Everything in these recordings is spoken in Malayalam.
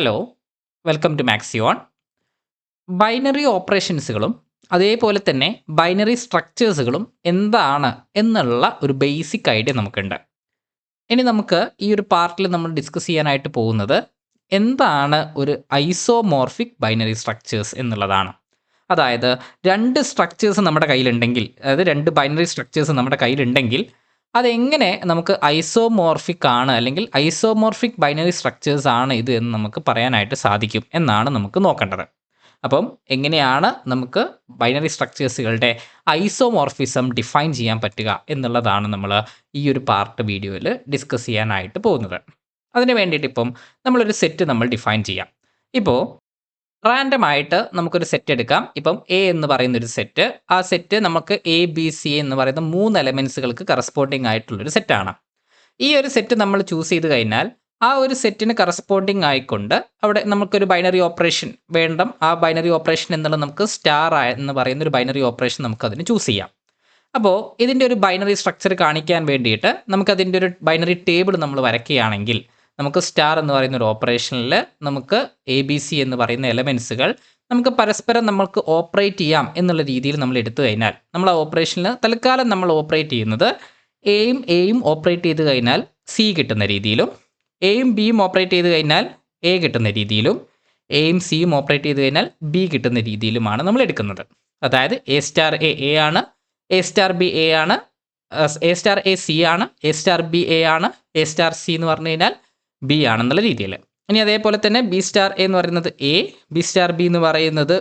Hello welcome to Maxion binary ഓപ്പറേഷൻസുകളും അതേപോലെ തന്നെ ബൈനറി സ്ട്രക്ചേഴ്സുകളും എന്താണ് എന്നുള്ള ഒരു ബേസിക് ഐഡിയ നമുക്കുണ്ട്. ഇനി നമുക്ക് ഈ ഒരു പാർട്ടിൽ നമ്മൾ ഡിസ്കസ് ചെയ്യാനായിട്ട് പോകുന്നത് എന്താണ് ഒരു ഐസോമോർഫിക് ബൈനറി സ്ട്രക്ചേഴ്സ് എന്നുള്ളതാണ്. അതായത് രണ്ട് സ്ട്രക്ചേഴ്സ് നമ്മുടെ കയ്യിലുണ്ടെങ്കിൽ അതായത് രണ്ട് ബൈനറി സ്ട്രക്ചേഴ്സ് നമ്മുടെ കയ്യിലുണ്ടെങ്കിൽ അതെങ്ങനെ നമുക്ക് ഐസോമോർഫിക് ആണ് അല്ലെങ്കിൽ ഐസോമോർഫിക് ബൈനറി സ്ട്രക്ചേഴ്സ് ആണ് ഇത് എന്ന് നമുക്ക് പറയാനായിട്ട് സാധിക്കും എന്നാണ് നമുക്ക് നോക്കേണ്ടത്. അപ്പം എങ്ങനെയാണ് നമുക്ക് ബൈനറി സ്ട്രക്ചേഴ്സുകളുടെ ഐസോമോർഫിസം ഡിഫൈൻ ചെയ്യാൻ പറ്റുക എന്നുള്ളതാണ് നമ്മൾ ഈ ഒരു പാർട്ട് വീഡിയോയിൽ ഡിസ്കസ് ചെയ്യാനായിട്ട് പോകുന്നത്. അതിന് വേണ്ടിയിട്ട് ഇപ്പം നമ്മളൊരു സെറ്റ് നമ്മൾ ഡിഫൈൻ ചെയ്യാം. ഇപ്പോൾ റാൻഡം ആയിട്ട് നമുക്കൊരു സെറ്റ് എടുക്കാം. ഇപ്പം എ എന്ന് പറയുന്ന ഒരു സെറ്റ് ആ സെറ്റ് നമുക്ക് എ ബി സി എന്ന് പറയുന്ന മൂന്ന് എലമെൻസുകൾക്ക് കറസ്പോണ്ടിങ് ആയിട്ടുള്ളൊരു സെറ്റാണ് ഈ ഒരു സെറ്റ് നമ്മൾ ചൂസ് ചെയ്ത് കഴിഞ്ഞാൽ ആ ഒരു സെറ്റിന് കറസ്പോണ്ടിങ് ആയിക്കൊണ്ട് അവിടെ നമുക്കൊരു ബൈനറി ഓപ്പറേഷൻ വേണ്ട. ആ ബൈനറി ഓപ്പറേഷൻ എന്നുള്ളത് നമുക്ക് സ്റ്റാർ എന്ന് പറയുന്ന ഒരു ബൈനറി ഓപ്പറേഷൻ നമുക്ക് അതിന് ചൂസ് ചെയ്യാം. അപ്പോൾ ഇതിന്റെ ഒരു ബൈനറി സ്ട്രക്ചർ കാണിക്കാൻ വേണ്ടിയിട്ട് നമുക്കതിന്റെ ഒരു ബൈനറി ടേബിൾ നമ്മൾ വരയ്ക്കുകയാണെങ്കിൽ നമുക്ക് സ്റ്റാർ എന്ന് പറയുന്ന ഒരു ഓപ്പറേഷനിൽ നമുക്ക് എ ബി സി എന്ന് പറയുന്ന എലമെൻസുകൾ നമുക്ക് പരസ്പരം നമ്മൾക്ക് ഓപ്പറേറ്റ് ചെയ്യാം എന്നുള്ള രീതിയിൽ നമ്മൾ എടുത്തു കഴിഞ്ഞാൽ നമ്മൾ ആ ഓപ്പറേഷനിൽ തൽക്കാലം നമ്മൾ ഓപ്പറേറ്റ് ചെയ്യുന്നത് എയും എയും ഓപ്പറേറ്റ് ചെയ്ത് കഴിഞ്ഞാൽ സി കിട്ടുന്ന രീതിയിലും എയും ബിയും ഓപ്പറേറ്റ് ചെയ്ത് കഴിഞ്ഞാൽ എ കിട്ടുന്ന രീതിയിലും എയും സിയും ഓപ്പറേറ്റ് ചെയ്ത് കഴിഞ്ഞാൽ ബി കിട്ടുന്ന രീതിയിലുമാണ് നമ്മൾ എടുക്കുന്നത്. അതായത് എ സ്റ്റാർ എ എ ആണ് എ സ്റ്റാർ ബി എ ആണ് എ സ്റ്റാർ എ സി ആണ് എ സ്റ്റാർ ബി എ ആണ് എ സ്റ്റാർ സി എന്ന് പറഞ്ഞു കഴിഞ്ഞാൽ ബി ആണെന്നുള്ള രീതിയിൽ. ഇനി അതേപോലെ തന്നെ ബി സ്റ്റാർ എ എന്ന് പറയുന്നത് എ ബി സ്റ്റാർ ബി എന്ന് പറയുന്നത്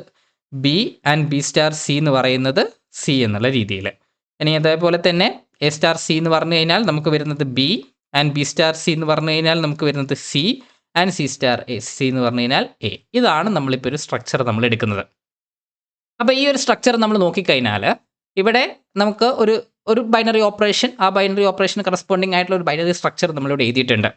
B and B star C എന്ന് പറയുന്നത് സി എന്നുള്ള രീതിയിൽ. ഇനി അതേപോലെ തന്നെ എ സ്റ്റാർ സി എന്ന് പറഞ്ഞു കഴിഞ്ഞാൽ നമുക്ക് വരുന്നത് B and B star C എന്ന് പറഞ്ഞു കഴിഞ്ഞാൽ നമുക്ക് വരുന്നത് C and C star A C എന്ന് പറഞ്ഞു കഴിഞ്ഞാൽ എ ഇതാണ് നമ്മളിപ്പോൾ ഒരു സ്ട്രക്ചർ നമ്മൾ എടുക്കുന്നത്. അപ്പോൾ ഈ ഒരു സ്ട്രക്ചർ നമ്മൾ നോക്കിക്കഴിഞ്ഞാൽ ഇവിടെ നമുക്ക് ഒരു ഒരു ബൈനറി ഓപ്പറേഷൻ ആ ബൈനറി ഓപ്പറേഷൻ കറസ്പോണ്ടിങ് ആയിട്ടുള്ള ഒരു ബൈനറി സ്ട്രക്ചർ നമ്മളിവിടെ എഴുതിയിട്ടുണ്ട്.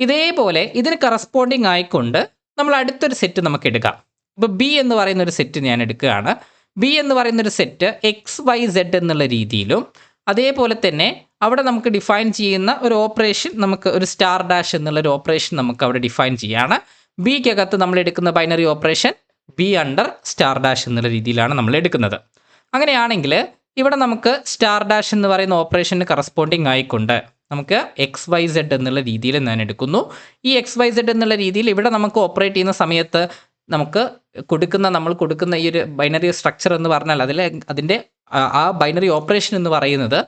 ഇതേപോലെ ഇതിന് കറസ്പോണ്ടിങ് ആയിക്കൊണ്ട് നമ്മൾ അടുത്തൊരു സെറ്റ് നമുക്ക് എടുക്കാം. ഇപ്പോൾ ബി എന്ന് പറയുന്ന ഒരു സെറ്റ് ഞാൻ എടുക്കുകയാണ്. ബി എന്ന് പറയുന്ന ഒരു സെറ്റ് എക്സ് വൈ സെഡ് എന്നുള്ള രീതിയിലും അതേപോലെ തന്നെ അവിടെ നമുക്ക് ഡിഫൈൻ ചെയ്യുന്ന ഒരു ഓപ്പറേഷൻ നമുക്ക് ഒരു സ്റ്റാർ ഡാഷ് എന്നുള്ള ഒരു ഓപ്പറേഷൻ നമുക്ക് അവിടെ ഡിഫൈൻ ചെയ്യാണ്. ബിക്കകത്ത് നമ്മൾ എടുക്കുന്ന binary operation B under star dash എന്നുള്ള രീതിയിലാണ് നമ്മൾ എടുക്കുന്നത്. അങ്ങനെയാണെങ്കിൽ ഇവിടെ നമുക്ക് സ്റ്റാർ ഡാഷ് എന്ന് പറയുന്ന ഓപ്പറേഷന് കറസ്പോണ്ടിങ് ആയിക്കൊണ്ട് നമുക്ക് എക്സ് വൈ സെഡ് എന്നുള്ള രീതിയിൽ ഞാൻ എടുക്കുന്നു. ഈ എക്സ് വൈ സെഡ് എന്നുള്ള രീതിയിൽ ഇവിടെ നമുക്ക് ഓപ്പറേറ്റ് ചെയ്യുന്ന സമയത്ത് നമുക്ക് കൊടുക്കുന്ന നമ്മൾ കൊടുക്കുന്ന ഈ ഒരു ബൈനറി സ്ട്രക്ചർ എന്ന് പറഞ്ഞാൽ അതിൽ അതിന്റെ ആ ബൈനറി ഓപ്പറേഷൻ എന്ന് പറയുന്നത്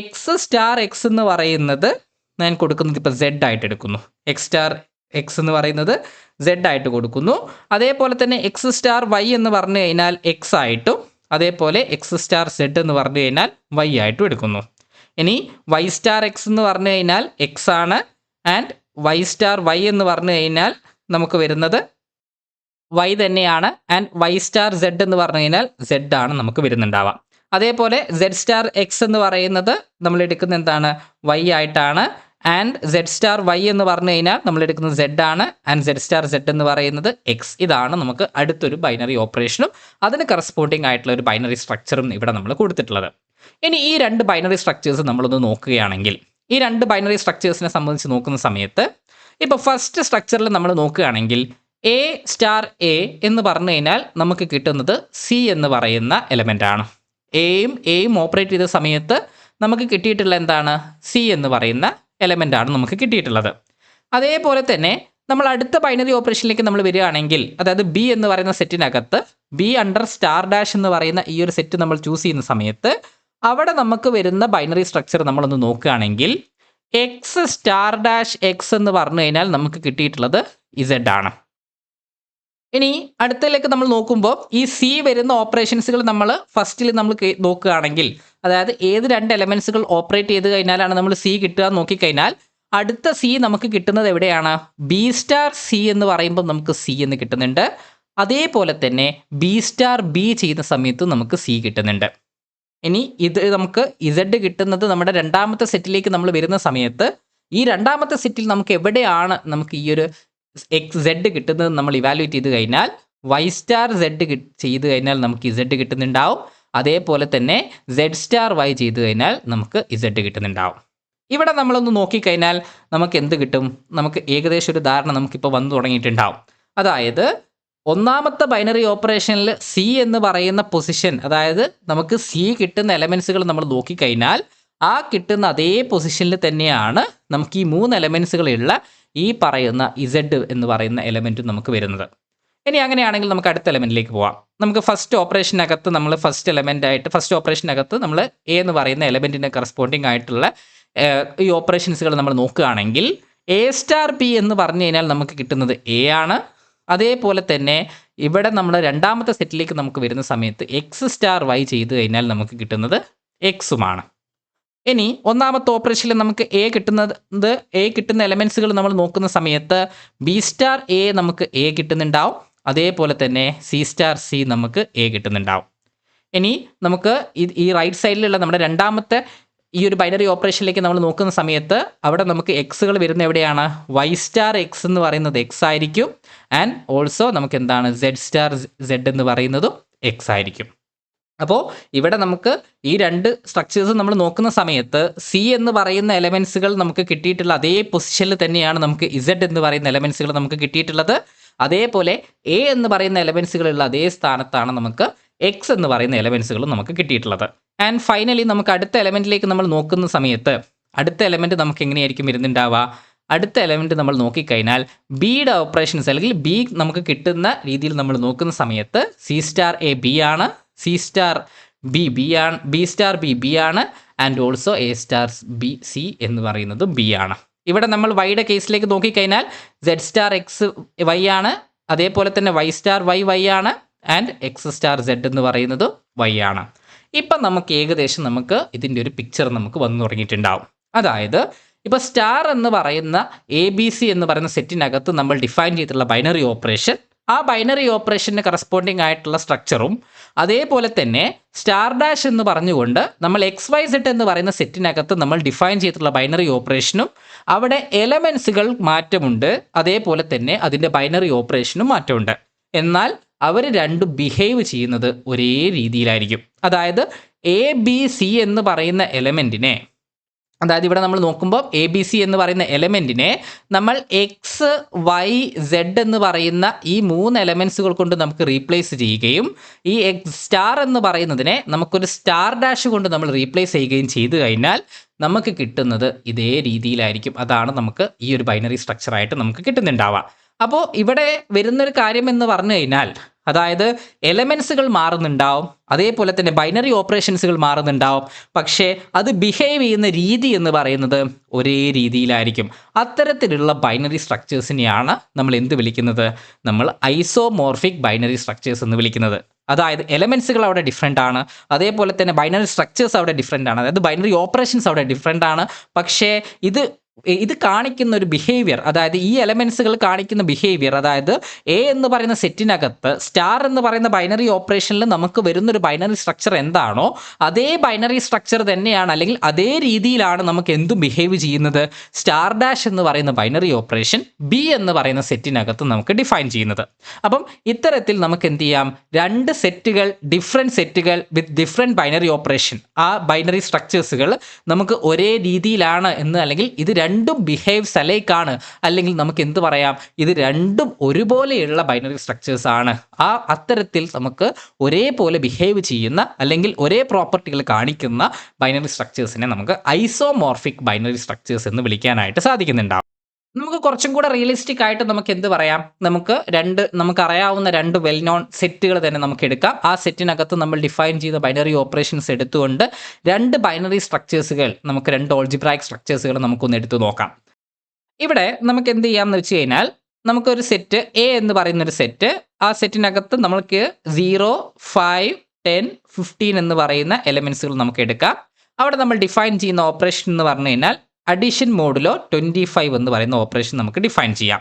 എക്സ് സ്റ്റാർ എക്സ് എന്ന് പറയുന്നത് ഞാൻ കൊടുക്കുന്നത് ഇപ്പോൾ സെഡ് ആയിട്ട് എടുക്കുന്നു. എക്സ് സ്റ്റാർ എക്സ് എന്ന് പറയുന്നത് സെഡ് ആയിട്ട് കൊടുക്കുന്നു. അതേപോലെ തന്നെ എക്സ് സ്റ്റാർ വൈ എന്ന് പറഞ്ഞു കഴിഞ്ഞാൽ എക്സ് ആയിട്ടും അതേപോലെ എക്സ് സ്റ്റാർ സെഡ് എന്ന് പറഞ്ഞു കഴിഞ്ഞാൽ വൈ ആയിട്ടും എടുക്കുന്നു. ഇനി വൈ സ്റ്റാർ എക്സ് എന്ന് പറഞ്ഞു കഴിഞ്ഞാൽ എക്സ് ആണ്. ആൻഡ് വൈ സ്റ്റാർ വൈ എന്ന് പറഞ്ഞു കഴിഞ്ഞാൽ നമുക്ക് വരുന്നത് വൈ തന്നെയാണ്. ആൻഡ് വൈ സ്റ്റാർ സെഡ് എന്ന് പറഞ്ഞു കഴിഞ്ഞാൽ സെഡ് ആണ് നമുക്ക് വരുന്നുണ്ടാവാം. അതേപോലെ സെഡ് സ്റ്റാർ എക്സ് എന്ന് പറയുന്നത് നമ്മൾ എടുക്കുന്ന എന്താണ്? വൈ ആയിട്ടാണ്. ആൻഡ് സെഡ് സ്റ്റാർ വൈ എന്ന് പറഞ്ഞു കഴിഞ്ഞാൽ നമ്മൾ എടുക്കുന്നത് സെഡ് ആണ്. ആൻഡ് സെഡ് സ്റ്റാർ സെഡ് എന്ന് പറയുന്നത് എക്സ് ഇതാണ് നമുക്ക് അടുത്തൊരു ബൈനറി ഓപ്പറേഷനും അതിന് കറസ്പോണ്ടിങ് ആയിട്ടുള്ള ഒരു ബൈനറി സ്ട്രക്ചറും ഇവിടെ നമ്മൾ കൊടുത്തിട്ടുള്ളത്. ഇനി ഈ രണ്ട് ബൈനറി സ്ട്രക്ചേഴ്സ് നമ്മളൊന്ന് നോക്കുകയാണെങ്കിൽ ഈ രണ്ട് ബൈനറി സ്ട്രക്ചേഴ്സിനെ സംബന്ധിച്ച് നോക്കുന്ന സമയത്ത് ഇപ്പോൾ ഫസ്റ്റ് സ്ട്രക്ചറിൽ നമ്മൾ നോക്കുകയാണെങ്കിൽ എ സ്റ്റാർ എ എന്ന് പറഞ്ഞു കഴിഞ്ഞാൽ നമുക്ക് കിട്ടുന്നത് സി എന്ന് പറയുന്ന എലമെന്റ് ആണ്. എയും എയും ഓപ്പറേറ്റ് ചെയ്ത സമയത്ത് നമുക്ക് കിട്ടിയിട്ടുള്ള എന്താണ്? സി എന്ന് പറയുന്ന എലമെന്റ് ആണ് നമുക്ക് കിട്ടിയിട്ടുള്ളത്. അതേപോലെ തന്നെ നമ്മൾ അടുത്ത ബൈനറി ഓപ്പറേഷനിലേക്ക് നമ്മൾ വരികയാണെങ്കിൽ അതായത് ബി എന്ന് പറയുന്ന സെറ്റിനകത്ത് ബി അണ്ടർ സ്റ്റാർ ഡാഷ് എന്ന് പറയുന്ന ഈ ഒരു സെറ്റ് നമ്മൾ ചൂസ് ചെയ്യുന്ന സമയത്ത് അവിടെ നമുക്ക് വരുന്ന ബൈനറി സ്ട്രക്ചർ നമ്മളൊന്ന് നോക്കുകയാണെങ്കിൽ എക്സ് സ്റ്റാർ ഡാഷ് എക്സ് എന്ന് പറഞ്ഞു കഴിഞ്ഞാൽ നമുക്ക് കിട്ടിയിട്ടുള്ളത് ഇസഡ് ആണ്. ഇനി അടുത്തതിലേക്ക് നമ്മൾ നോക്കുമ്പോൾ ഈ സി വരുന്ന ഓപ്പറേഷൻസുകൾ നമ്മൾ ഫസ്റ്റിൽ നമ്മൾ നോക്കുകയാണെങ്കിൽ അതായത് ഏത് രണ്ട് എലമെൻസുകൾ ഓപ്പറേറ്റ് ചെയ്ത് കഴിഞ്ഞാലാണ് നമ്മൾ സി കിട്ടുക നോക്കിക്കഴിഞ്ഞാൽ അടുത്ത സി നമുക്ക് കിട്ടുന്നത് എവിടെയാണ്? ബി സ്റ്റാർ സി എന്ന് പറയുമ്പോൾ നമുക്ക് സി എന്ന് കിട്ടുന്നുണ്ട്. അതേപോലെ തന്നെ ബി സ്റ്റാർ ബി ചെയ്യുന്ന സമയത്ത് നമുക്ക് സി കിട്ടുന്നുണ്ട്. ഇനി ഇത് നമുക്ക് ഇസഡ് കിട്ടുന്നത് നമ്മുടെ രണ്ടാമത്തെ സെറ്റിലേക്ക് നമ്മൾ വരുന്ന സമയത്ത് ഈ രണ്ടാമത്തെ സെറ്റിൽ നമുക്ക് എവിടെയാണ് നമുക്ക് ഈ ഒരു എക്സ് സെഡ് കിട്ടുന്നത് നമ്മൾ ഇവാലുവേറ്റ് ചെയ്ത് കഴിഞ്ഞാൽ വൈ സ്റ്റാർ സെഡ് ചെയ്ത് കഴിഞ്ഞാൽ നമുക്ക് ഇസഡ് കിട്ടുന്നുണ്ടാവും. അതേപോലെ തന്നെ സെഡ് സ്റ്റാർ വൈ ചെയ്ത് കഴിഞ്ഞാൽ നമുക്ക് ഇസഡ് കിട്ടുന്നുണ്ടാവും. ഇവിടെ നമ്മളൊന്ന് നോക്കിക്കഴിഞ്ഞാൽ നമുക്ക് എന്ത് കിട്ടും? നമുക്ക് ഏകദേശം ഒരു ധാരണ നമുക്കിപ്പോൾ വന്നു തുടങ്ങിയിട്ടുണ്ടാവും. അതായത് ഒന്നാമത്തെ ബൈനറി ഓപ്പറേഷനിൽ സി എന്ന് പറയുന്ന പൊസിഷൻ അതായത് നമുക്ക് സി കിട്ടുന്ന എലമെൻസുകൾ നമ്മൾ നോക്കിക്കഴിഞ്ഞാൽ ആ കിട്ടുന്ന അതേ പൊസിഷനിൽ തന്നെയാണ് നമുക്ക് ഈ മൂന്ന് എലമെൻസുകളുള്ള ഈ പറയുന്ന ഇസഡ് എന്ന് പറയുന്ന എലമെന്റ് നമുക്ക് വരുന്നത്. ഇനി അങ്ങനെയാണെങ്കിൽ നമുക്ക് അടുത്ത എലമെന്റിലേക്ക് പോവാം. നമുക്ക് ഫസ്റ്റ് ഓപ്പറേഷനകത്ത് നമ്മൾ ഫസ്റ്റ് എലമെന്റ് ആയിട്ട് ഫസ്റ്റ് ഓപ്പറേഷനകത്ത് നമ്മൾ എ എന്ന് പറയുന്ന എലമെന്റിന്റെ കറസ്പോണ്ടിങ് ആയിട്ടുള്ള ഈ ഓപ്പറേഷൻസുകൾ നമ്മൾ നോക്കുകയാണെങ്കിൽ എ സ്റ്റാർ പി എന്ന് പറഞ്ഞു കഴിഞ്ഞാൽ നമുക്ക് കിട്ടുന്നത് എ ആണ്. അതേപോലെ തന്നെ ഇവിടെ നമ്മൾ രണ്ടാമത്തെ സെറ്റിലേക്ക് നമുക്ക് വരുന്ന സമയത്ത് എക്സ് സ്റ്റാർ വൈ ചെയ്ത് കഴിഞ്ഞാൽ നമുക്ക് കിട്ടുന്നത് എക്സുമാണ് ഇനി ഒന്നാമത്തെ ഓപ്പറേഷനിൽ നമുക്ക് എ കിട്ടുന്നത് എ കിട്ടുന്ന എലമെൻസുകൾ നമ്മൾ നോക്കുന്ന സമയത്ത് ബി സ്റ്റാർ എ നമുക്ക് എ കിട്ടുന്നുണ്ടാവും. അതേപോലെ തന്നെ സി സ്റ്റാർ സി നമുക്ക് എ കിട്ടുന്നുണ്ടാവും. ഇനി നമുക്ക് ഈ- റൈറ്റ് സൈഡിലുള്ള നമ്മുടെ രണ്ടാമത്തെ ഈ ഒരു ബൈനറി ഓപ്പറേഷനിലേക്ക് നമ്മൾ നോക്കുന്ന സമയത്ത് അവിടെ നമുക്ക് എക്സുകൾ വരുന്ന എവിടെയാണ്? വൈ സ്റ്റാർ എക്സ് എന്ന് പറയുന്നത് എക്സ് ആയിരിക്കും. ആൻഡ് ഓൾസോ നമുക്ക് എന്താണ്? സെഡ് സ്റ്റാർ സെഡ് എന്ന് പറയുന്നതും എക്സ് ആയിരിക്കും. അപ്പോൾ ഇവിടെ നമുക്ക് ഈ രണ്ട് സ്ട്രക്ചേഴ്സ് നമ്മൾ നോക്കുന്ന സമയത്ത് സി എന്ന് പറയുന്ന എലമെൻസുകൾ നമുക്ക് കിട്ടിയിട്ടുള്ള അതേ പൊസിഷനിൽ തന്നെയാണ് നമുക്ക് ഇസഡ് എന്ന് പറയുന്ന എലമെൻസുകൾ നമുക്ക് കിട്ടിയിട്ടുള്ളത്. അതേപോലെ എ എന്ന് പറയുന്ന എലമെൻസുകളുള്ള അതേ സ്ഥാനത്താണ് നമുക്ക് എക്സ് എന്ന് പറയുന്ന എലമെൻസുകളും നമുക്ക് കിട്ടിയിട്ടുള്ളത്. ആൻഡ് ഫൈനലി നമുക്ക് അടുത്ത എലമെന്റിലേക്ക് നമ്മൾ നോക്കുന്ന സമയത്ത് അടുത്ത എലമെന്റ് നമുക്ക് എങ്ങനെയായിരിക്കും വരുന്നുണ്ടാവുക? അടുത്ത എലമെന്റ് നമ്മൾ നോക്കിക്കഴിഞ്ഞാൽ ബിയുടെ ഓപ്പറേഷൻസ് അല്ലെങ്കിൽ ബി നമുക്ക് കിട്ടുന്ന രീതിയിൽ നമ്മൾ നോക്കുന്ന സമയത്ത് സി സ്റ്റാർ എ ബി ആണ് സി സ്റ്റാർ ബി ബി ആണ് ബി സ്റ്റാർ ബി ബി ആണ് and also A star B C എന്ന് പറയുന്നത് ബി ആണ്. ഇവിടെ നമ്മൾ വൈയുടെ കേസിലേക്ക് നോക്കിക്കഴിഞ്ഞാൽ സെഡ് സ്റ്റാർ എക്സ് വൈ ആണ് അതേപോലെ തന്നെ വൈ സ്റ്റാർ വൈ വൈ ആണ് ആൻഡ് എക്സ് സ്റ്റാർ സെഡ് എന്ന് പറയുന്നത് വൈ ആണ്. ഇപ്പം നമുക്ക് ഏകദേശം നമുക്ക് ഇതിന്റെ ഒരു പിക്ചർ നമുക്ക് വന്നു തുടങ്ങിയിട്ടുണ്ടാവും. അതായത് ഇപ്പോൾ സ്റ്റാർ എന്ന് പറയുന്ന എ ബി സി എന്ന് പറയുന്ന സെറ്റിനകത്ത് നമ്മൾ ഡിഫൈൻ ചെയ്തിട്ടുള്ള ബൈനറി ഓപ്പറേഷൻ ആ ബൈനറി ഓപ്പറേഷന് കറസ്പോണ്ടിങ് ആയിട്ടുള്ള സ്ട്രക്ചറും അതേപോലെ തന്നെ സ്റ്റാർ ഡാഷ് എന്ന് പറഞ്ഞുകൊണ്ട് നമ്മൾ എക്സ് വൈ സെറ്റ് എന്ന് പറയുന്ന സെറ്റിനകത്ത് നമ്മൾ ഡിഫൈൻ ചെയ്തിട്ടുള്ള ബൈനറി ഓപ്പറേഷനും അവിടെ എലമെൻസുകൾ മാറ്റമുണ്ട് അതേപോലെ തന്നെ അതിന്റെ ബൈനറി ഓപ്പറേഷനും മാറ്റമുണ്ട്. എന്നാൽ അവർ രണ്ടും ബിഹേവ് ചെയ്യുന്നത് ഒരേ രീതിയിലായിരിക്കും. അതായത് എ ബി സി എന്ന് പറയുന്ന എലമെന്റിനെ അതായത് ഇവിടെ നമ്മൾ നോക്കുമ്പോൾ എ ബി സി എന്ന് പറയുന്ന എലമെന്റിനെ നമ്മൾ എക്സ് വൈ സെഡ് എന്ന് പറയുന്ന ഈ മൂന്ന് എലമെൻസുകൾ കൊണ്ട് നമുക്ക് റീപ്ലേസ് ചെയ്യുകയും ഈ എക്സ് സ്റ്റാർ എന്ന് പറയുന്നതിനെ നമുക്കൊരു സ്റ്റാർ ഡാഷ് കൊണ്ട് നമ്മൾ റീപ്ലേസ് ചെയ്യുകയും ചെയ്തു കഴിഞ്ഞാൽ നമുക്ക് കിട്ടുന്നത് ഇതേ രീതിയിലായിരിക്കും. അതാണ് നമുക്ക് ഈ ഒരു ബൈനറി സ്ട്രക്ചറായിട്ട് നമുക്ക് കിട്ടുന്നുണ്ടാവുക. അപ്പോൾ ഇവിടെ വരുന്നൊരു കാര്യം എന്ന് പറഞ്ഞു കഴിഞ്ഞാൽ അതായത് എലമെൻസുകൾ മാറുന്നുണ്ടാവും അതേപോലെ തന്നെ ബൈനറി ഓപ്പറേഷൻസുകൾ മാറുന്നുണ്ടാവും പക്ഷേ അത് ബിഹേവ് ചെയ്യുന്ന രീതി എന്ന് പറയുന്നത് ഒരേ രീതിയിലായിരിക്കും. അത്തരത്തിലുള്ള ബൈനറി സ്ട്രക്ചേഴ്സിനെയാണ് നമ്മൾ എന്ത് വിളിക്കുന്നത്? നമ്മൾ ഐസോമോർഫിക് ബൈനറി സ്ട്രക്ചേഴ്സ് എന്ന് വിളിക്കുന്നത്. അതായത് എലമെൻസുകൾ അവിടെ ഡിഫറെന്റ് ആണ് അതേപോലെ തന്നെ ബൈനറി സ്ട്രക്ചേഴ്സ് അവിടെ ഡിഫറെന്റ് ആണ് അതായത് ബൈനറി ഓപ്പറേഷൻസ് അവിടെ ഡിഫറെന്റ് ആണ് പക്ഷേ ഇത് ഇത് കാണിക്കുന്ന ഒരു ബിഹേവിയർ അതായത് ഈ എലമെൻസുകൾ കാണിക്കുന്ന ബിഹേവിയർ അതായത് എ എന്ന് പറയുന്ന സെറ്റിനകത്ത് സ്റ്റാർ എന്ന് പറയുന്ന ബൈനറി ഓപ്പറേഷനിൽ നമുക്ക് വരുന്ന ഒരു ബൈനറി സ്ട്രക്ചർ എന്താണോ അതേ ബൈനറി സ്ട്രക്ചർ തന്നെയാണ് അല്ലെങ്കിൽ അതേ രീതിയിലാണ് നമുക്ക് എന്തും ബിഹേവ് ചെയ്യുന്നത്? സ്റ്റാർ ഡാഷ് എന്ന് പറയുന്ന ബൈനറി ഓപ്പറേഷൻ ബി എന്ന് പറയുന്ന സെറ്റിനകത്ത് നമുക്ക് ഡിഫൈൻ ചെയ്യുന്നത്. അപ്പം ഇത്തരത്തിൽ നമുക്ക് എന്ത് ചെയ്യാം? രണ്ട് സെറ്റുകൾ ഡിഫറെന്റ് സെറ്റുകൾ വിത്ത് ഡിഫറെന്റ് ബൈനറി ഓപ്പറേഷൻ ആ ബൈനറി സ്ട്രക്ചേഴ്സുകൾ നമുക്ക് ഒരേ രീതിയിലാണ് എന്ന് അല്ലെങ്കിൽ ഇത് രണ്ടും ബിഹേവ്സ് ആണ് അല്ലെങ്കിൽ നമുക്ക് എന്ത് പറയാം? ഇത് രണ്ടും ഒരുപോലെയുള്ള ബൈനറി സ്ട്രക്ചേഴ്സ് ആണ്. ആ അത്തരത്തിൽ നമുക്ക് ഒരേപോലെ ബിഹേവ് ചെയ്യുന്ന അല്ലെങ്കിൽ ഒരേ പ്രോപ്പർട്ടികൾ കാണിക്കുന്ന ബൈനറി സ്ട്രക്ചേഴ്സിനെ നമുക്ക് ഐസോമോർഫിക് ബൈനറി സ്ട്രക്ചേഴ്സ് എന്ന് വിളിക്കാനായിട്ട് സാധിക്കുന്നുണ്ടാവും. നമുക്ക് കുറച്ചും കൂടെ റിയലിസ്റ്റിക് ആയിട്ട് നമുക്ക് എന്ത് പറയാം? നമുക്ക് രണ്ട് നമുക്ക് അറിയാവുന്ന രണ്ട് വെൽ നോൺ സെറ്റുകൾ തന്നെ നമുക്ക് എടുക്കാം. ആ സെറ്റിനകത്ത് നമ്മൾ ഡിഫൈൻ ചെയ്ത ബൈനറി ഓപ്പറേഷൻസ് എടുത്തുകൊണ്ട് രണ്ട് ബൈനറി സ്ട്രക്ചേഴ്സുകൾ നമുക്ക് രണ്ട് ഓൾജിബ്രാക് സ്ട്രക്ചേഴ്സുകൾ നമുക്കൊന്ന് എടുത്തു നോക്കാം. ഇവിടെ നമുക്ക് എന്ത് ചെയ്യാമെന്ന് വെച്ച് കഴിഞ്ഞാൽ നമുക്കൊരു സെറ്റ് എ എന്ന് പറയുന്ന ഒരു സെറ്റ് ആ സെറ്റിനകത്ത് നമുക്ക് സീറോ ഫൈവ് ടെൻ ഫിഫ്റ്റീൻ എന്ന് പറയുന്ന എലമെൻസുകൾ നമുക്ക് എടുക്കാം. അവിടെ നമ്മൾ ഡിഫൈൻ ചെയ്യുന്ന ഓപ്പറേഷൻ എന്ന് പറഞ്ഞു കഴിഞ്ഞാൽ അഡീഷൻ മോഡിലോ ട്വന്റി ഫൈവ് എന്ന് പറയുന്ന ഓപ്പറേഷൻ നമുക്ക് ഡിഫൈൻ ചെയ്യാം.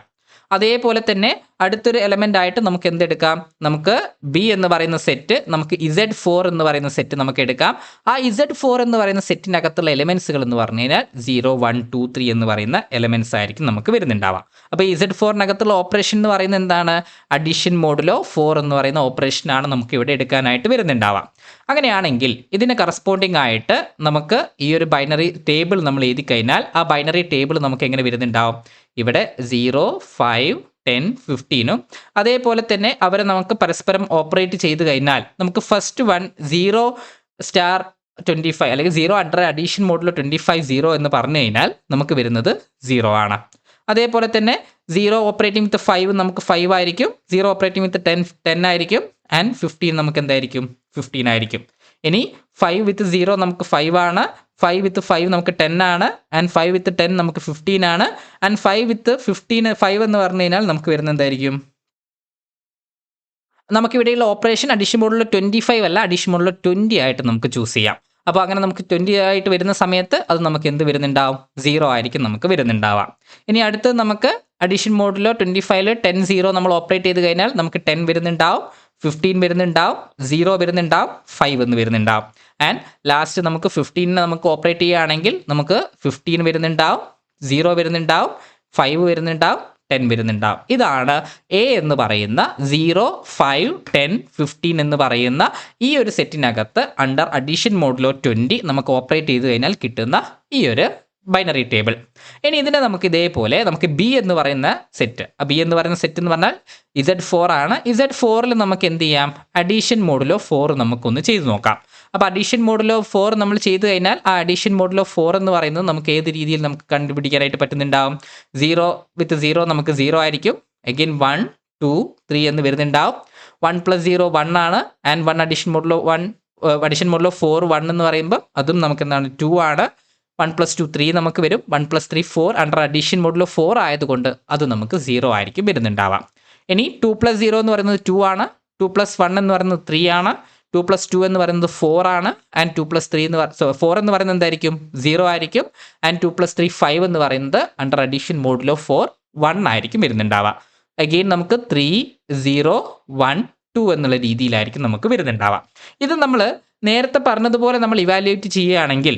അതേപോലെ തന്നെ അടുത്തൊരു എലമെന്റ് ആയിട്ട് നമുക്ക് എന്തെടുക്കാം? നമുക്ക് ബി എന്ന് പറയുന്ന സെറ്റ് നമുക്ക് ഇസഡ് ഫോർ എന്ന് പറയുന്ന സെറ്റ് നമുക്ക് എടുക്കാം. ആ ഇസഡ് ഫോർ എന്ന് പറയുന്ന സെറ്റിനകത്തുള്ള എലമെൻസുകൾ എന്ന് പറഞ്ഞു കഴിഞ്ഞാൽ സീറോ വൺ ടു ത്രീ എന്ന് പറയുന്ന എലമെന്റ്സ് ആയിരിക്കും നമുക്ക് വരുന്നുണ്ടാവാം അപ്പോൾ ഇസഡ് ഫോറിനകത്തുള്ള ഓപ്പറേഷൻ എന്ന് പറയുന്നത് എന്താണ്? അഡീഷൻ മോഡിലോ ഫോർ എന്ന് പറയുന്ന ഓപ്പറേഷനാണ് നമുക്ക് ഇവിടെ എടുക്കാനായിട്ട് വരുന്നുണ്ടാവാം അങ്ങനെയാണെങ്കിൽ ഇതിന് കറസ്പോണ്ടിങ് ആയിട്ട് നമുക്ക് ഈ ഒരു ബൈനറി ടേബിൾ നമ്മൾ എഴുതി കഴിഞ്ഞാൽ ആ ബൈനറി ടേബിൾ നമുക്ക് എങ്ങനെ വരുന്നുണ്ടാവും? ഇവിടെ സീറോ ഫൈവ് ടെൻ ഫിഫ്റ്റീനും അതേപോലെ തന്നെ അവരെ നമുക്ക് പരസ്പരം ഓപ്പറേറ്റ് ചെയ്ത് കഴിഞ്ഞാൽ നമുക്ക് first one zero star twenty five അല്ലെങ്കിൽ സീറോ അണ്ടർ അഡീഷൻ മോഡിൽ ട്വന്റി ഫൈവ് സീറോ എന്ന് പറഞ്ഞു കഴിഞ്ഞാൽ നമുക്ക് വരുന്നത് സീറോ ആണ്. അതേപോലെ തന്നെ സീറോ ഓപ്പറേറ്റിംഗ് വിത്ത് ഫൈവ് നമുക്ക് ഫൈവ് ആയിരിക്കും. Zero operating with ten ten ആയിരിക്കും. ആൻഡ് ഫിഫ്റ്റീൻ നമുക്ക് എന്തായിരിക്കും? ഫിഫ്റ്റീൻ ആയിരിക്കും. ഇനി ഫൈവ് വിത്ത് സീറോ നമുക്ക് ഫൈവ് ആണ്. ഫൈവ് വിത്ത് ഫൈവ് നമുക്ക് ടെൻ ആണ്. ആൻഡ് ഫൈവ് വിത്ത് ടെൻ നമുക്ക് ഫിഫ്റ്റീൻ ആണ്. And five with fifteen five എന്ന് പറഞ്ഞു കഴിഞ്ഞാൽ നമുക്ക് വരുന്നത് എന്തായിരിക്കും? നമുക്കിവിടെയുള്ള ഓപ്പറേഷൻ അഡീഷൻ മോഡിൽ ട്വന്റി ഫൈവ് അല്ല അഡീഷൻ മോഡിൽ ട്വന്റി ആയിട്ട് നമുക്ക് ചൂസ് ചെയ്യാം. അപ്പോൾ അങ്ങനെ നമുക്ക് ട്വന്റി ആയിട്ട് വരുന്ന സമയത്ത് അത് നമുക്ക് എന്ത് വരുന്നുണ്ടാവും? സീറോ ആയിരിക്കും നമുക്ക് വരുന്നുണ്ടാവാം. ഇനി അടുത്ത് നമുക്ക് അഡീഷൻ മോഡിലോ ട്വന്റി ഫൈവിൽ ടെൻ സീറോ നമ്മൾ ഓപ്പറേറ്റ് ചെയ്ത് കഴിഞ്ഞാൽ നമുക്ക് ടെൻ വരുന്നുണ്ടാവും. ഫിഫ്റ്റീൻ വരുന്നുണ്ടാവും സീറോ വരുന്നുണ്ടാവും ഫൈവ് എന്ന് വരുന്നുണ്ടാവും. ആൻഡ് ലാസ്റ്റ് നമുക്ക് ഫിഫ്റ്റീനെ നമുക്ക് ഓപ്പറേറ്റ് ചെയ്യുകയാണെങ്കിൽ നമുക്ക് ഫിഫ്റ്റീൻ വരുന്നുണ്ടാവും സീറോ വരുന്നുണ്ടാവും ഫൈവ് വരുന്നുണ്ടാവും ടെൻ വരുന്നുണ്ടാവും. ഇതാണ് എ എന്ന് പറയുന്ന സീറോ ഫൈവ് ടെൻ ഫിഫ്റ്റീൻ എന്ന് പറയുന്ന ഈ ഒരു സെറ്റിനകത്ത് അണ്ടർ അഡീഷൻ മോഡിലോ ട്വന്റി നമുക്ക് ഓപ്പറേറ്റ് ചെയ്ത് കഴിഞ്ഞാൽ കിട്ടുന്ന ഈ ഒരു ബൈനറി ടേബിൾ. ഇനി ഇതിനെ നമുക്ക് ഇതേപോലെ നമുക്ക് ബി എന്ന് പറയുന്ന സെറ്റ് ബി എന്ന് പറയുന്ന സെറ്റ് എന്ന് പറഞ്ഞാൽ ഇസഡ് ഫോർ ആണ്. ഇസഡ് ഫോറിൽ നമുക്ക് എന്ത് ചെയ്യാം? അഡീഷൻ മോഡിലോ ഫോർ നമുക്കൊന്ന് ചെയ്ത് നോക്കാം. അപ്പോൾ അഡീഷൻ മോഡിലോ ഫോർ നമ്മൾ ചെയ്ത് കഴിഞ്ഞാൽ ആ അഡീഷൻ മോഡിലോ ഫോർ എന്ന് പറയുന്നത് നമുക്ക് ഏത് രീതിയിൽ നമുക്ക് കണ്ടുപിടിക്കാനായിട്ട് പറ്റുന്നുണ്ടാവും? സീറോ വിത്ത് സീറോ നമുക്ക് സീറോ ആയിരിക്കും. അഗെയിൻ വൺ ടു ത്രീ എന്ന് വരുന്നുണ്ടാവും. വൺ പ്ലസ് സീറോ വൺ ആണ്. And one addition modulo one addition modulo four one എന്ന് പറയുമ്പോൾ അതും നമുക്ക് എന്താണ്? ടു ആണ്. വൺ പ്ലസ് ടു ത്രീ നമുക്ക് വരും. One plus three four under addition modulo four ആയതുകൊണ്ട് അത് നമുക്ക് സീറോ ആയിരിക്കും വരുന്നുണ്ടാവാം. ഇനി ടു പ്ലസ് സീറോ എന്ന് പറയുന്നത് ടു ആണ്. ടു പ്ലസ് വൺ എന്ന് പറയുന്നത് ത്രീ ആണ്. ടു പ്ലസ് ടു എന്ന് പറയുന്നത് ഫോർ ആണ്. ആൻഡ് ടു പ്ലസ് ത്രീ എന്ന് ഫോർ എന്ന് പറയുന്നത് എന്തായിരിക്കും? സീറോ ആയിരിക്കും. And two plus three five എന്ന് പറയുന്നത് അണ്ടർ അഡീഷൻ മോഡിലോ ഫോർ വൺ ആയിരിക്കും വരുന്നുണ്ടാവുക അഗെയിൻ നമുക്ക് ത്രീ സീറോ വൺ ടു എന്നുള്ള രീതിയിലായിരിക്കും നമുക്ക് വരുന്നുണ്ടാവുക ഇത് നമ്മൾ നേരത്തെ പറഞ്ഞതുപോലെ നമ്മൾ ഇവാലുവേറ്റ് ചെയ്യുകയാണെങ്കിൽ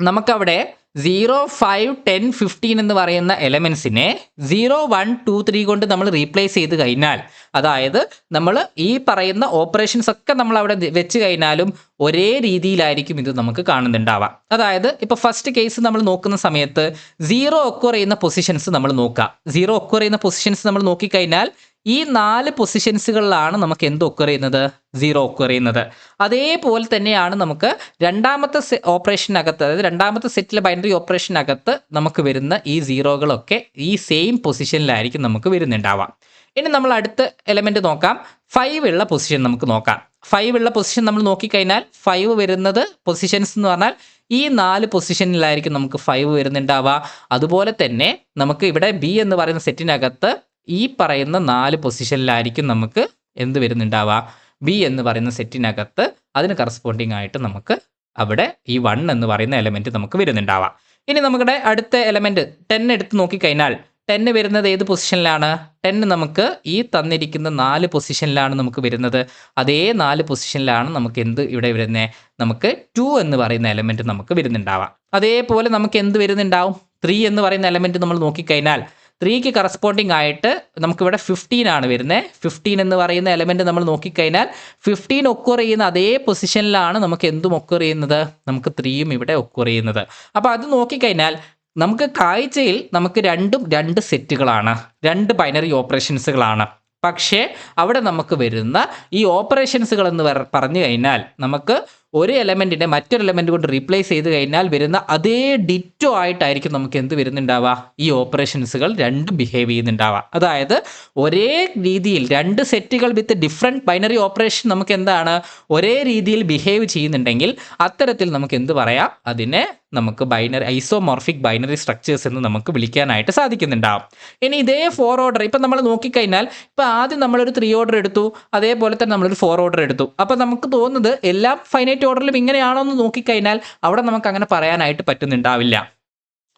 നമുക്കവിടെ സീറോ ഫൈവ് ടെൻ ഫിഫ്റ്റീൻ എന്ന് പറയുന്ന എലമെൻസിനെ സീറോ വൺ ടു ത്രീ കൊണ്ട് നമ്മൾ റീപ്ലേസ് ചെയ്ത് കഴിഞ്ഞാൽ അതായത് നമ്മൾ ഈ പറയുന്ന ഓപ്പറേഷൻസ് ഒക്കെ നമ്മൾ അവിടെ വെച്ച് കഴിഞ്ഞാലും ഒരേ രീതിയിലായിരിക്കും ഇത് നമുക്ക് കാണുന്നുണ്ടാവാം. അതായത് ഇപ്പോൾ ഫസ്റ്റ് കേസ് നമ്മൾ നോക്കുന്ന സമയത്ത് സീറോ ഒക്കെ ചെയ്യുന്ന പൊസിഷൻസ് നമ്മൾ നോക്കാം. സീറോ ഒക്കെ ചെയ്യുന്ന പൊസിഷൻസ് നമ്മൾ നോക്കിക്കഴിഞ്ഞാൽ ഈ നാല് പൊസിഷൻസുകളിലാണ് നമുക്ക് എന്ത് ഒക്കർ ചെയ്യുന്നത്? സീറോ ഒക്കർ ചെയ്യുന്നത്. അതേപോലെ തന്നെയാണ് നമുക്ക് രണ്ടാമത്തെ ഓപ്പറേഷനകത്ത് അതായത് രണ്ടാമത്തെ സെറ്റിലെ ബൈനറി ഓപ്പറേഷനകത്ത് നമുക്ക് വരുന്ന ഈ സീറോകളൊക്കെ ഈ സെയിം പൊസിഷനിലായിരിക്കും നമുക്ക് വരുന്നുണ്ടാവാം ഇനി നമ്മൾ അടുത്ത എലമെന്റ് നോക്കാം. ഫൈവ് ഉള്ള പൊസിഷൻ നമുക്ക് നോക്കാം. ഫൈവ് ഉള്ള പൊസിഷൻ നമ്മൾ നോക്കിക്കഴിഞ്ഞാൽ ഫൈവ് വരുന്നത് പൊസിഷൻസ് എന്ന് പറഞ്ഞാൽ ഈ നാല് പൊസിഷനിലായിരിക്കും നമുക്ക് ഫൈവ് വരുന്നുണ്ടാവുക. അതുപോലെ തന്നെ നമുക്ക് ഇവിടെ ബി എന്ന് പറയുന്ന സെറ്റിനകത്ത് ഈ പറയുന്ന നാല് പൊസിഷനിലായിരിക്കും നമുക്ക് എന്ത് വരുന്നുണ്ടാവുക? ബി എന്ന് പറയുന്ന സെറ്റിനകത്ത് അതിന് കറസ്പോണ്ടിങ് ആയിട്ട് നമുക്ക് അവിടെ ഈ വൺ എന്ന് പറയുന്ന എലമെന്റ് നമുക്ക് വരുന്നുണ്ടാവാം ഇനി നമ്മുടെ അടുത്ത എലമെന്റ് ടെൻ എടുത്ത് നോക്കിക്കഴിഞ്ഞാൽ ടെന്ന് വരുന്നത് ഏത് പൊസിഷനിലാണ് ടെന്ന് നമുക്ക് ഈ തന്നിരിക്കുന്ന നാല് പൊസിഷനിലാണ് നമുക്ക് വരുന്നത്. അതേ നാല് പൊസിഷനിലാണ് നമുക്ക് എന്ത് ഇവിടെ വരുന്നത് നമുക്ക് ടു എന്ന് പറയുന്ന എലമെന്റ് നമുക്ക് വരുന്നുണ്ടാവാം അതേപോലെ നമുക്ക് എന്ത് വരുന്നുണ്ടാവും? ത്രീ എന്ന് പറയുന്ന എലമെന്റ് നമ്മൾ നോക്കിക്കഴിഞ്ഞാൽ ത്രീക്ക് കറസ്പോണ്ടിങ് ആയിട്ട് നമുക്കിവിടെ ഫിഫ്റ്റീൻ ആണ് വരുന്നത് ഫിഫ്റ്റീൻ എന്ന് പറയുന്ന എലമെന്റ് നമ്മൾ നോക്കിക്കഴിഞ്ഞാൽ ഫിഫ്റ്റീൻ ഒക്കർ ചെയ്യുന്ന അതേ പൊസിഷനിലാണ് നമുക്ക് എന്തും ഒക്വർ ചെയ്യുന്നത്? നമുക്ക് ത്രീയും ഇവിടെ ഒക്വർ ചെയ്യുന്നത്. അപ്പോൾ അത് നോക്കിക്കഴിഞ്ഞാൽ നമുക്ക് കാഴ്ചയിൽ നമുക്ക് രണ്ടും രണ്ട് സെറ്റുകളാണ്. രണ്ട് ബൈനറി ഓപ്പറേഷൻസുകളാണ് പക്ഷേ അവിടെ നമുക്ക് വരുന്ന ഈ ഓപ്പറേഷൻസുകൾ എന്ന് പറഞ്ഞു കഴിഞ്ഞാൽ നമുക്ക് ഒരു എലമെന്റിനെ മറ്റൊരു എലമെന്റ് കൊണ്ട് റീപ്ലേസ് ചെയ്ത് കഴിഞ്ഞാൽ വരുന്ന അതേ ഡിറ്റോ ആയിട്ടായിരിക്കും നമുക്ക് എന്ത് വരുന്നുണ്ടാവുക? ഈ ഓപ്പറേഷൻസുകൾ രണ്ടും ബിഹേവ് ചെയ്യുന്നുണ്ടാവുക. അതായത് ഒരേ രീതിയിൽ രണ്ട് സെറ്റുകൾ വിത്ത് ഡിഫറെന്റ് ബൈനറി ഓപ്പറേഷൻ നമുക്ക് എന്താണ്? ഒരേ രീതിയിൽ ബിഹേവ് ചെയ്യുന്നുണ്ടെങ്കിൽ അത്തരത്തിൽ നമുക്ക് എന്ത് പറയാം? അതിനെ നമുക്ക് ബൈനറി ഐസോമോർഫിക് ബൈനറി സ്ട്രക്ചേഴ്സ് എന്ന് നമുക്ക് വിളിക്കാനായിട്ട് സാധിക്കുന്നുണ്ടാവും. ഇനി ഇതേ ഫോർ ഓർഡർ ഇപ്പം നമ്മൾ നോക്കിക്കഴിഞ്ഞാൽ ഇപ്പം ആദ്യം നമ്മളൊരു ത്രീ ഓർഡർ എടുത്തു അതേപോലെ തന്നെ നമ്മളൊരു ഫോർ ഓർഡർ എടുത്തു. അപ്പം നമുക്ക് തോന്നുന്നത് എല്ലാം ഫൈനൈറ്റ് ഓർഡറിലും ഇങ്ങനെയാണോ എന്ന് നോക്കിക്കഴിഞ്ഞാൽ അവിടെ നമുക്ക് അങ്ങനെ പറയാനായിട്ട് പറ്റുന്നുണ്ടാവില്ല.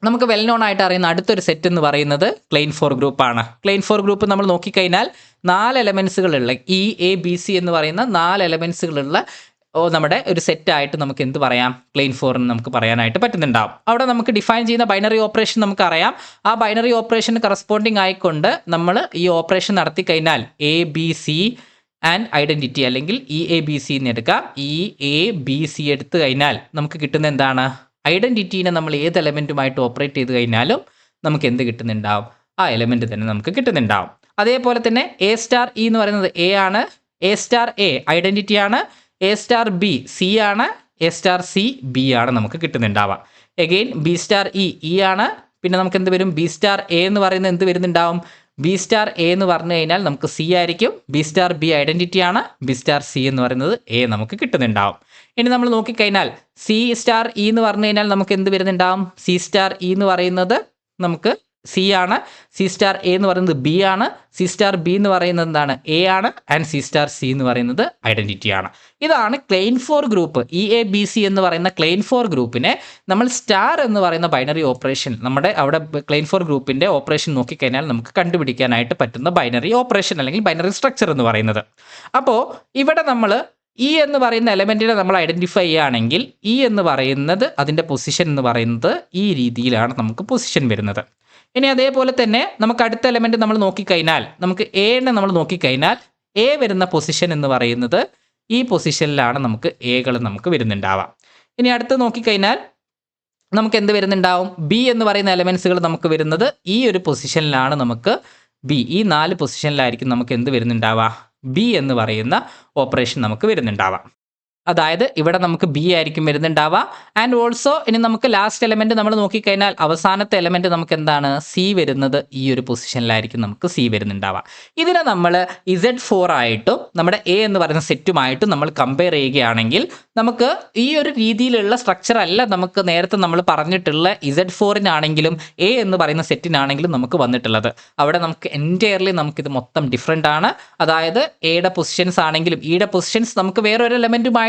നമുക്ക് വെൽ നോൺ ആയിട്ട് അറിയുന്ന അടുത്തൊരു സെറ്റ് എന്ന് പറയുന്നത് ക്ലെയിൻ ഫോർ ഗ്രൂപ്പാണ് ക്ലെയിൻ ഫോർ ഗ്രൂപ്പ് നമ്മൾ നോക്കിക്കഴിഞ്ഞാൽ നാല് എലമെൻസുകളുള്ള ഇ എ ബി സി എന്ന് പറയുന്ന നാല് എലമെൻസുകളുള്ള നമ്മുടെ ഒരു സെറ്റായിട്ട് നമുക്ക് എന്ത് പറയാം? ക്ലെയിൻ ഫോർ എന്ന് നമുക്ക് പറയാനായിട്ട് പറ്റുന്നുണ്ടാവും. അവിടെ നമുക്ക് ഡിഫൈൻ ചെയ്യുന്ന ബൈനറി ഓപ്പറേഷൻ നമുക്കറിയാം ആ ബൈനറി ഓപ്പറേഷന് കറസ്പോണ്ടിങ് ആയിക്കൊണ്ട് നമ്മൾ ഈ ഓപ്പറേഷൻ നടത്തി കഴിഞ്ഞാൽ A B C and identity അല്ലെങ്കിൽ ഇ എ ബി സി എന്ന് എടുക്കാം. ഇ എ ബി സി എടുത്തു കഴിഞ്ഞാൽ നമുക്ക് കിട്ടുന്ന എന്താണ്? ഐഡന്റിറ്റീനെ നമ്മൾ ഏത് എലമെന്റുമായിട്ട് ഓപ്പറേറ്റ് ചെയ്ത് കഴിഞ്ഞാലും നമുക്ക് എന്ത് കിട്ടുന്നുണ്ടാവും? ആ എലമെന്റ് തന്നെ നമുക്ക് കിട്ടുന്നുണ്ടാവും. അതേപോലെ തന്നെ എ സ്റ്റാർ ഇ എന്ന് പറയുന്നത് എ ആണ്. എ സ്റ്റാർ എ ഐഡന്റിറ്റി ആണ്. എ സ്റ്റാർ ബി സി ആണ്. എ സ്റ്റാർ സി ബി ആണ് നമുക്ക് കിട്ടുന്നുണ്ടാവുക. Again B star E E ആണ്. പിന്നെ നമുക്ക് എന്ത് വരും? ബി സ്റ്റാർ എ എന്ന് പറയുന്നത് എന്ത് വരുന്നുണ്ടാവും? ബി സ്റ്റാർ എ എന്ന് പറഞ്ഞു കഴിഞ്ഞാൽ നമുക്ക് സി ആയിരിക്കും. ബി സ്റ്റാർ ബി ഐഡന്റിറ്റി ആണ്. ബി സ്റ്റാർ സി എന്ന് പറയുന്നത് എ നമുക്ക് കിട്ടുന്നുണ്ടാവും. ഇനി നമ്മൾ നോക്കിക്കഴിഞ്ഞാൽ സി സ്റ്റാർ ഇ എന്ന് പറഞ്ഞു കഴിഞ്ഞാൽ നമുക്ക് എന്ത് വരുന്നുണ്ടാവും? സി സ്റ്റാർ ഇ എന്ന് പറയുന്നത് നമുക്ക് സി ആണ്. സി സ്റ്റാർ എ എന്ന് പറയുന്നത് ബി ആണ്. സി സ്റ്റാർ ബി എന്ന് പറയുന്നത് എന്താണ്? എ ആണ്. ആൻഡ് സി സ്റ്റാർ സി എന്ന് പറയുന്നത് ഐഡന്റിറ്റി ആണ്. ഇതാണ് Klein four group E A B C എന്ന് പറയുന്ന ക്ലെയിൻ ഫോർ ഗ്രൂപ്പിനെ നമ്മൾ സ്റ്റാർ എന്ന് പറയുന്ന ബൈനറി ഓപ്പറേഷൻ നമ്മുടെ അവിടെ ക്ലെയിൻ ഫോർ ഗ്രൂപ്പിന്റെ ഓപ്പറേഷൻ നോക്കിക്കഴിഞ്ഞാൽ നമുക്ക് കണ്ടുപിടിക്കാനായിട്ട് പറ്റുന്ന ബൈനറി ഓപ്പറേഷൻ അല്ലെങ്കിൽ ബൈനറി സ്ട്രക്ചർ എന്ന് പറയുന്നത്. അപ്പോൾ ഇവിടെ നമ്മൾ ഇ എന്ന് പറയുന്ന എലമെന്റിനെ നമ്മൾ ഐഡന്റിഫൈ ചെയ്യുകയാണെങ്കിൽ ഇ എന്ന് പറയുന്നത് അതിന്റെ പൊസിഷൻ എന്ന് പറയുന്നത് ഈ രീതിയിലാണ് നമുക്ക് പൊസിഷൻ വരുന്നത്. ഇനി അതേപോലെ തന്നെ നമുക്ക് അടുത്ത എലമെന്റ് നമ്മൾ നോക്കിക്കഴിഞ്ഞാൽ നമുക്ക് എനെ നമ്മൾ നോക്കിക്കഴിഞ്ഞാൽ എ വരുന്ന പൊസിഷൻ എന്ന് പറയുന്നത് ഈ പൊസിഷനിലാണ് നമുക്ക് എകൾ നമുക്ക് വരുന്നുണ്ടാവാം. ഇനി അടുത്ത് നോക്കിക്കഴിഞ്ഞാൽ നമുക്ക് എന്ത് വരുന്നുണ്ടാവും? ബി എന്ന് പറയുന്ന എലമെൻസുകൾ നമുക്ക് വരുന്നത് ഈ ഒരു പൊസിഷനിലാണ് നമുക്ക് ബി ഈ നാല് പൊസിഷനിലായിരിക്കും നമുക്ക് എന്ത് വരുന്നുണ്ടാവുക ബി എന്ന് പറയുന്ന ഓപ്പറേഷൻ നമുക്ക് വരുന്നുണ്ടാവാം. അതായത് ഇവിടെ നമുക്ക് ബി ആയിരിക്കും വരുന്നുണ്ടാവുക. ആൻഡ് ഓൾസോ ഇനി നമുക്ക് ലാസ്റ്റ് എലമെന്റ് നമ്മൾ നോക്കിക്കഴിഞ്ഞാൽ അവസാനത്തെ എലമെന്റ് നമുക്ക് എന്താണ്? സി വരുന്നത് ഈ ഒരു പൊസിഷനിലായിരിക്കും നമുക്ക് സി വരുന്നുണ്ടാവുക. ഇതിനെ നമ്മൾ ഇസഡ് ഫോർ ആയിട്ടും നമ്മുടെ എ എന്ന് പറയുന്ന സെറ്റുമായിട്ടും നമ്മൾ കമ്പയർ ചെയ്യുകയാണെങ്കിൽ നമുക്ക് ഈ ഒരു രീതിയിലുള്ള സ്ട്രക്ചർ അല്ല നമുക്ക് നേരത്തെ നമ്മൾ പറഞ്ഞിട്ടുള്ള ഇസഡ് ഫോറിനാണെങ്കിലും എ എന്ന് പറയുന്ന സെറ്റിനാണെങ്കിലും നമുക്ക് വന്നിട്ടുള്ളത്. അവിടെ നമുക്ക് എന്റയർലി നമുക്കിത് മൊത്തം ഡിഫറെന്റ് ആണ്. അതായത് എയുടെ പൊസിഷൻസ് ആണെങ്കിലും ഇയുടെ പൊസിഷൻസ് നമുക്ക് വേറൊരു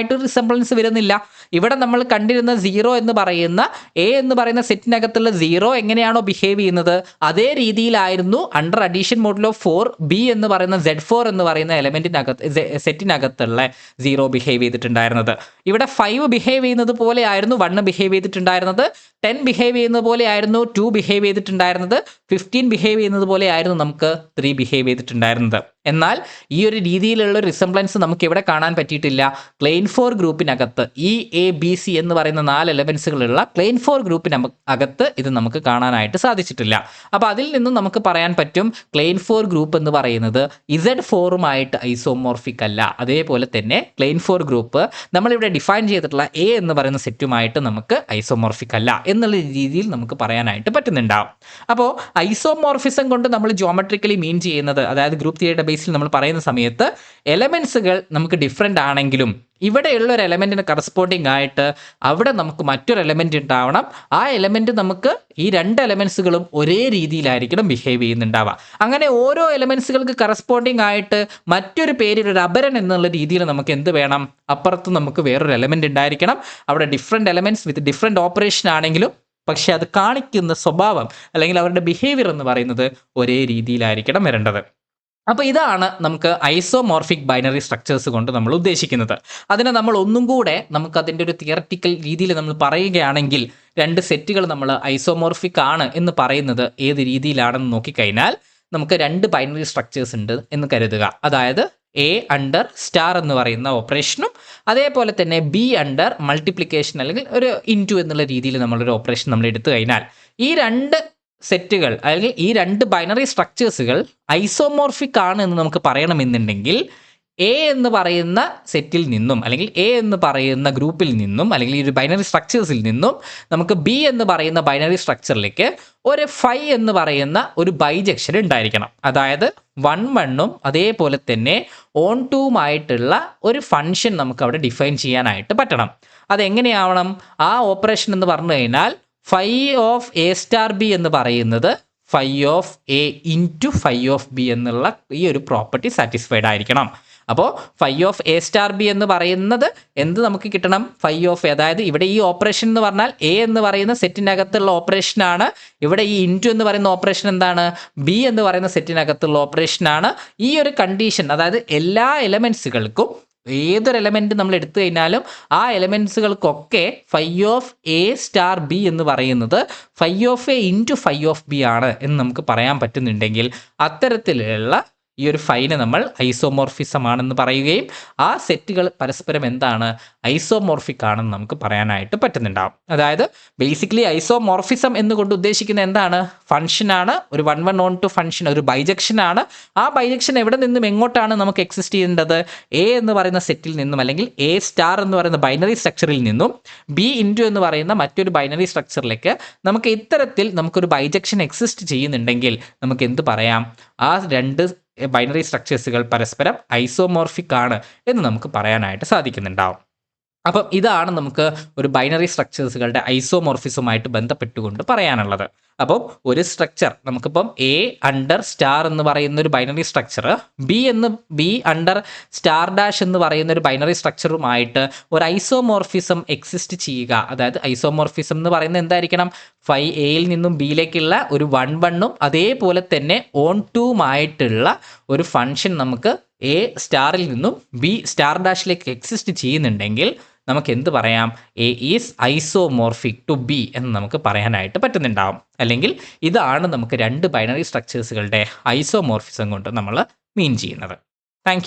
എലമെന്റുമായിട്ട് റിസംബ്ലൻസ് വരുന്നില്ല. ഇവിടെ നമ്മൾ കണ്ടിരുന്ന സീറോ എന്ന് പറയുന്ന എ എന്ന് പറയുന്ന സെറ്റിനകത്തുള്ള സീറോ എങ്ങനെയാണോ ബിഹേവ് ചെയ്യുന്നത്? അതേ രീതിയിലായിരുന്നു under addition modulo four B എന്ന് പറയുന്ന സെഡ് ഫോർ എന്ന് പറയുന്ന എലമെന്റിനകത്ത് സെറ്റിനകത്തുള്ള സീറോ ബിഹേവ് ചെയ്തിട്ടുണ്ടായിരുന്നത്. ഇവിടെ ഫൈവ് ബിഹേവ് ചെയ്യുന്നത് പോലെയായിരുന്നു വണ്ണ് ബിഹേവ് ചെയ്തിട്ടുണ്ടായിരുന്നത്. ടെൻ ബിഹേവ് ചെയ്യുന്ന പോലെയായിരുന്നു ടു ബിഹേവ് ചെയ്തിട്ടുണ്ടായിരുന്നത്. ഫിഫ്റ്റീൻ ബിഹേവ് ചെയ്യുന്നത് പോലെയായിരുന്നു നമുക്ക് ത്രീ ബിഹേവ് ചെയ്തിട്ടുണ്ടായിരുന്നത്. എന്നാൽ ഈ ഒരു രീതിയിലുള്ള റിസംബ്ലൻസ് നമുക്ക് ഇവിടെ കാണാൻ പറ്റിയിട്ടില്ല. ക്ലെയിൻ ഫോർ ഗ്രൂപ്പിനകത്ത് ഇ എ ബി സി എന്ന് പറയുന്ന നാല് എലമെൻസുകളുള്ള ക്ലെയിൻ ഫോർ ഗ്രൂപ്പിന് അകത്ത് ഇത് നമുക്ക് കാണാനായിട്ട് സാധിച്ചിട്ടില്ല. അപ്പോൾ അതിൽ നിന്നും നമുക്ക് പറയാൻ പറ്റും ക്ലെയിൻ ഫോർ ഗ്രൂപ്പ് എന്ന് പറയുന്നത് ഇസഡ് ഫോറുമായിട്ട് ഐസോമോർഫിക് അല്ല. അതേപോലെ തന്നെ ക്ലെയിൻ ഫോർ ഗ്രൂപ്പ് നമ്മളിവിടെ ഡിഫൈൻ ചെയ്തിട്ടുള്ള എ എന്ന് പറയുന്ന സെറ്റുമായിട്ട് നമുക്ക് ഐസോമോർഫിക് അല്ല എന്നുള്ള രീതിയിൽ നമുക്ക് പറയാനായിട്ട് പറ്റുന്നുണ്ടാവും. അപ്പോൾ ഐസോമോർഫിസം കൊണ്ട് നമ്മൾ ജോമെട്രിക്കലി മീൻ ചെയ്യുന്നത് അതായത് ഗ്രൂപ്പ് തിയറിയുടെ ബേസിൽ നമ്മൾ പറയുന്ന സമയത്ത് എലമെൻസുകൾ നമുക്ക് ഡിഫറെന്റ് ആണെങ്കിലും ഇവിടെയുള്ള ഒരു എലമെന്റിന് കറസ്പോണ്ടിങ് ആയിട്ട് അവിടെ നമുക്ക് മറ്റൊരു എലമെന്റ് ഉണ്ടാവണം. ആ എലമെന്റ് നമുക്ക് ഈ രണ്ട് എലമെൻസുകളും ഒരേ രീതിയിലായിരിക്കണം ബിഹേവ് ചെയ്യുന്നുണ്ടാവുക. അങ്ങനെ ഓരോ എലമെൻസുകൾക്ക് കറസ്പോണ്ടിങ് ആയിട്ട് മറ്റൊരു പേരിൽ ഒരു അപരൻ എന്നുള്ള രീതിയിൽ നമുക്ക് എന്ത് വേണം? അപ്പുറത്ത് നമുക്ക് വേറൊരു എലമെന്റ് ഉണ്ടായിരിക്കണം. അവിടെ different elements with different operation ആണെങ്കിലും പക്ഷേ അത് കാണിക്കുന്ന സ്വഭാവം അല്ലെങ്കിൽ അവരുടെ ബിഹേവിയർ എന്ന് പറയുന്നത് ഒരേ രീതിയിലായിരിക്കണം വരേണ്ടത്. അപ്പോൾ ഇതാണ് നമുക്ക് ഐസോമോർഫിക് ബൈനറി സ്ട്രക്ചേഴ്സ് കൊണ്ട് നമ്മൾ ഉദ്ദേശിക്കുന്നത്. അതിനെ നമ്മൾ ഒന്നും കൂടെ നമുക്ക് അതിന്റെ ഒരു തിയററ്റിക്കൽ രീതിയിൽ നമ്മൾ പറയുകയാണെങ്കിൽ രണ്ട് സെറ്റുകൾ നമ്മൾ ഐസോമോർഫിക് ആണ് എന്ന് പറയുന്നത് ഏത് രീതിയിലാണെന്ന് നോക്കിക്കഴിഞ്ഞാൽ നമുക്ക് രണ്ട് ബൈനറി സ്ട്രക്ചേഴ്സ് ഉണ്ട് എന്ന് കരുതുക. അതായത് എ അണ്ടർ സ്റ്റാർ എന്ന് പറയുന്ന ഓപ്പറേഷനും അതേപോലെ തന്നെ ബി അണ്ടർ മൾട്ടിപ്ലിക്കേഷൻ അല്ലെങ്കിൽ ഒരു ഇന്റു എന്നുള്ള രീതിയിൽ നമ്മളൊരു ഓപ്പറേഷൻ നമ്മൾ എടുത്തു കഴിഞ്ഞാൽ ഈ രണ്ട് സെറ്റുകൾ അല്ലെങ്കിൽ ഈ രണ്ട് ബൈനറി സ്ട്രക്ചേഴ്സുകൾ ഐസോമോർഫിക് ആണ് എന്ന് നമുക്ക് പറയണമെന്നുണ്ടെങ്കിൽ എ എന്ന് പറയുന്ന സെറ്റിൽ നിന്നും അല്ലെങ്കിൽ എ എന്ന് പറയുന്ന ഗ്രൂപ്പിൽ നിന്നും അല്ലെങ്കിൽ ഈ ഒരു ബൈനറി സ്ട്രക്ചേഴ്സിൽ നിന്നും നമുക്ക് ബി എന്ന് പറയുന്ന ബൈനറി സ്ട്രക്ചറിലേക്ക് ഒരു ഫൈ എന്ന് പറയുന്ന ഒരു ബൈജക്ഷൻ ഉണ്ടായിരിക്കണം. അതായത് വൺ വണ്ണും അതേപോലെ തന്നെ ഓൺ ടൂമായിട്ടുള്ള ഒരു ഫങ്ഷൻ നമുക്ക് അവിടെ ഡിഫൈൻ ചെയ്യാനായിട്ട് പറ്റണം. അതെങ്ങനെയാവണം? ആ ഓപ്പറേഷൻ എന്ന് പറഞ്ഞു കഴിഞ്ഞാൽ phi of A star B എന്ന് പറയുന്നത് phi of A into phi of B എന്നുള്ള ഈ ഒരു പ്രോപ്പർട്ടി സാറ്റിസ്ഫൈഡ് ആയിരിക്കണം. അപ്പോൾ phi of A star B എന്ന് പറയുന്നത് എന്ത് നമുക്ക് കിട്ടണം? ഫൈ ഓഫ് അതായത് ഇവിടെ ഈ ഓപ്പറേഷൻ എന്ന് പറഞ്ഞാൽ എ എന്ന് പറയുന്ന സെറ്റിനകത്തുള്ള ഓപ്പറേഷനാണ് ഇവിടെ ഈ ഇന്റു എന്ന് പറയുന്ന ഓപ്പറേഷൻ എന്താണ്? ബി എന്ന് പറയുന്ന സെറ്റിനകത്തുള്ള ഓപ്പറേഷനാണ് ഈ ഒരു കണ്ടീഷൻ അതായത് എല്ലാ എലമെൻസുകൾക്കും ഏതൊരു എലമെന്റ് നമ്മൾ എടുത്തു കഴിഞ്ഞാലും ആ എലമെൻസുകൾക്കൊക്കെ phi of A star B എന്ന് പറയുന്നത് phi of A into phi of B ആണ് എന്ന് നമുക്ക് പറയാൻ പറ്റുന്നുണ്ടെങ്കിൽ അത്തരത്തിലുള്ള ഈ ഒരു ഫൈന് നമ്മൾ ഐസോമോർഫിസം ആണെന്ന് പറയുകയും ആ സെറ്റുകൾ പരസ്പരം എന്താണ് ഐസോമോർഫിക് ആണെന്ന് നമുക്ക് പറയാനായിട്ട് പറ്റുന്നുണ്ടാവും. അതായത് ബേസിക്കലി ഐസോമോർഫിസം എന്ന് കൊണ്ട് ഉദ്ദേശിക്കുന്ന എന്താണ്? ഫംഗ്ഷനാണ് ഒരു one one onto function ഒരു ബൈജക്ഷൻ ആണ്. ആ ബൈജക്ഷൻ എവിടെ നിന്നും എങ്ങോട്ടാണ് നമുക്ക് എക്സിസ്റ്റ് ചെയ്യേണ്ടത്? എ എന്ന് പറയുന്ന സെറ്റിൽ നിന്നും അല്ലെങ്കിൽ എ സ്റ്റാർ എന്ന് പറയുന്ന ബൈനറി സ്ട്രക്ചറിൽ നിന്നും ബി ഇന്റു എന്ന് പറയുന്ന മറ്റൊരു ബൈനറി സ്ട്രക്ചറിലേക്ക് നമുക്ക് ഇത്തരത്തിൽ നമുക്കൊരു ബൈജക്ഷൻ എക്സിസ്റ്റ് ചെയ്യുന്നുണ്ടെങ്കിൽ നമുക്ക് എന്ത് പറയാം? ആ രണ്ട് ബൈനറി സ്ട്രക്ചേഴ്സുകൾ പരസ്പരം ഐസോമോർഫിക് ആണ് എന്ന് നമുക്ക് പറയാനായിട്ട് സാധിക്കുന്നുണ്ടാവും. അപ്പം ഇതാണ് നമുക്ക് ഒരു ബൈനറി സ്ട്രക്ചേഴ്സുകളുടെ ഐസോമോർഫിസുമായിട്ട് ബന്ധപ്പെട്ടുകൊണ്ട് പറയാനുള്ളത്. അപ്പം ഒരു സ്ട്രക്ചർ നമുക്കിപ്പം എ അണ്ടർ സ്റ്റാർ എന്ന് പറയുന്ന ഒരു ബൈനറി സ്ട്രക്ചർ ബി എന്ന് ബി അണ്ടർ സ്റ്റാർ ഡാഷ് എന്ന് പറയുന്ന ഒരു ബൈനറി സ്ട്രക്ചറുമായിട്ട് ഒരു ഐസോമോർഫിസം എക്സിസ്റ്റ് ചെയ്യുക. അതായത് ഐസോമോർഫിസം എന്ന് പറയുന്നത് എന്തായിരിക്കണം? ഫൈ എയിൽ നിന്നും ബിയിലേക്കുള്ള ഒരു വൺ വണ്ണും അതേപോലെ തന്നെ ഓൺ ടൂമായിട്ടുള്ള ഒരു ഫങ്ഷൻ നമുക്ക് എ സ്റ്റാറിൽ നിന്നും ബി സ്റ്റാർ ഡാഷിലേക്ക് എക്സിസ്റ്റ് ചെയ്യുന്നുണ്ടെങ്കിൽ നമുക്ക് എന്ത് പറയാം? A is isomorphic to B എന്ന് നമുക്ക് പറയാനായിട്ട് പറ്റുന്നുണ്ടാവും. അല്ലെങ്കിൽ ഇതാണ് നമുക്ക് രണ്ട് ബൈനറി സ്ട്രക്ചേഴ്സുകളുടെ ഐസോമോർഫിസം കൊണ്ട് നമ്മൾ മീൻ ചെയ്യുന്നത്. താങ്ക്